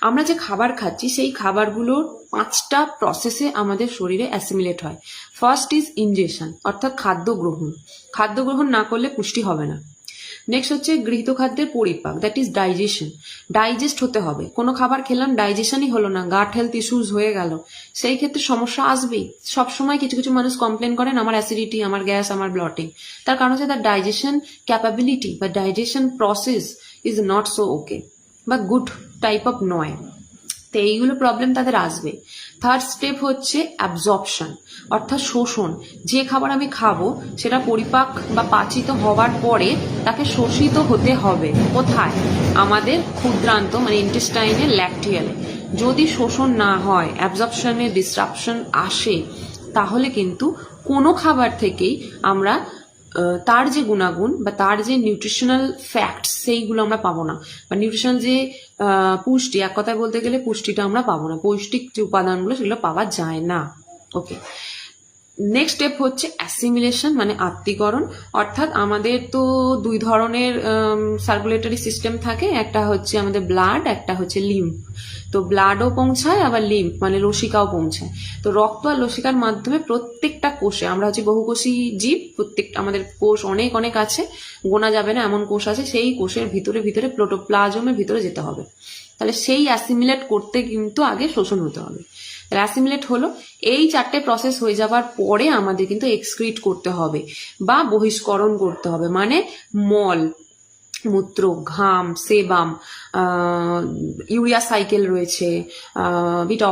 আমরা যে খাবার খাচ্ছি, সেই খাবারগুলোর পাঁচটা প্রসেসে আমাদের শরীরে অ্যাসিমিলেট হয়। ফার্স্ট ইজ ইনজেকশন অর্থাৎ খাদ্য গ্রহণ। খাদ্য গ্রহণ না করলে পুষ্টি হবে না। নেক্সট হচ্ছে গৃহীত খাদ্যের পরিপাক দ্যাট ইজ ডাইজেশন ডাইজেস্ট হতে হবে। কোনো খাবার খেলাম ডাইজেশনই হলো না। গাট হেলথ ইস্যুস হয়ে গেল। সেই ক্ষেত্রে সমস্যা আসবেই। সবসময় কিছু কিছু মানুষ কমপ্লেন করেন, আমার অ্যাসিডিটি আমার গ্যাস আমার ব্লটিং তার কারণ হচ্ছে তার ডাইজেশন ক্যাপাবিলিটি বা digestion process is not so okay বা গুড টাইপ অফ নয় তো এইগুলো প্রবলেম তাদের আসবে। থার্ড স্টেপ হচ্ছে অ্যাবজর্পশন অর্থাৎ শোষণ। যে খাবার আমি খাব, সেটা পরিপাক বা পাচিত হওয়ার পরে তাকে শোষিত হতে হবে কোথায়? আমাদের ক্ষুদ্রান্ত মানে ইন্টেস্টাইনে ল্যাকটিয়ালে যদি শোষণ না হয় অ্যাবজর্পশনে ডিসরাপশন আসে, তাহলে কিন্তু কোনো খাবার থেকেই আমরা তার যে গুণাগুণ বা তার যে নিউট্রিশনাল ফ্যাক্টস সেইগুলো আমরা পাবো না। বা নিউট্রিশনাল যে পুষ্টি, এক কথায় বলতে গেলে পুষ্টিটা আমরা পাবো না। পৌষ্টিক যে উপাদানগুলো, সেগুলো পাওয়া যায় না। ওকে নেক্সট স্টেপ হচ্ছে অ্যাসিমিলেশন মানে আত্মীকরণ। অর্থাৎ আমাদের তো দুই ধরনের সার্কুলেটরি সিস্টেম থাকে। একটা হচ্ছে আমাদের ব্লাড একটা হচ্ছে লিম্ফ তো ব্লাডও পৌঁছায়, আবার লিম্ফ মানে লসিকাও পৌঁছায়। তো রক্ত আর লসিকার মাধ্যমে প্রত্যেকটা কোষে, আমরা হচ্ছে বহুকোষী জীব, প্রত্যেক আমাদের কোষ অনেক অনেক আছে। গোনা যাবে না, এমন কোষ আছে, সেই কোষের ভিতরে ভিতরে প্লোটোপ্লাজমের ভিতরে যেতে হবে। তাহলে সেই অ্যাসিমিলেট করতে কিন্তু আগে শোষণ হতে হবে। তাহলে অ্যাসিমিলেট হলো, এই চারটে প্রসেস হয়ে যাবার পরে আমাদের কিন্তু এক্সক্রিট করতে হবে বা বহিষ্করণ করতে হবে। মানে মল, মূত্র, ঘাম সেবাম ইউরিয়া সাইকেল রয়েছে বিটা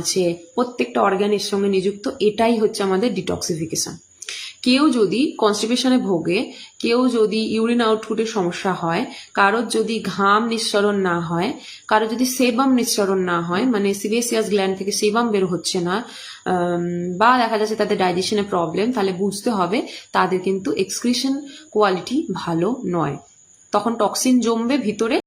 আছে, প্রত্যেকটা অর্গ্যানের সঙ্গে নিযুক্ত, এটাই হচ্ছে আমাদের ডিটক্সিফিকেশন কেউ যদি কনস্টিপেশনে ভোগে, কেউ যদি ইউরিন আউটপুটের সমস্যা হয়, কারোর যদি ঘাম নিঃসরণ না হয়, কারোর যদি সেবাম নিঃসরণ না হয় মানে সিবেসিয়াস গ্ল্যান্ড থেকে সেবাম বের হচ্ছে না বা দেখা যাচ্ছে তাদের ডাইজেশনের প্রবলেম তাহলে বুঝতে হবে তাদের কিন্তু এক্সক্রিশন কোয়ালিটি ভালো নয়। তখন টক্সিন জমবে ভিতরে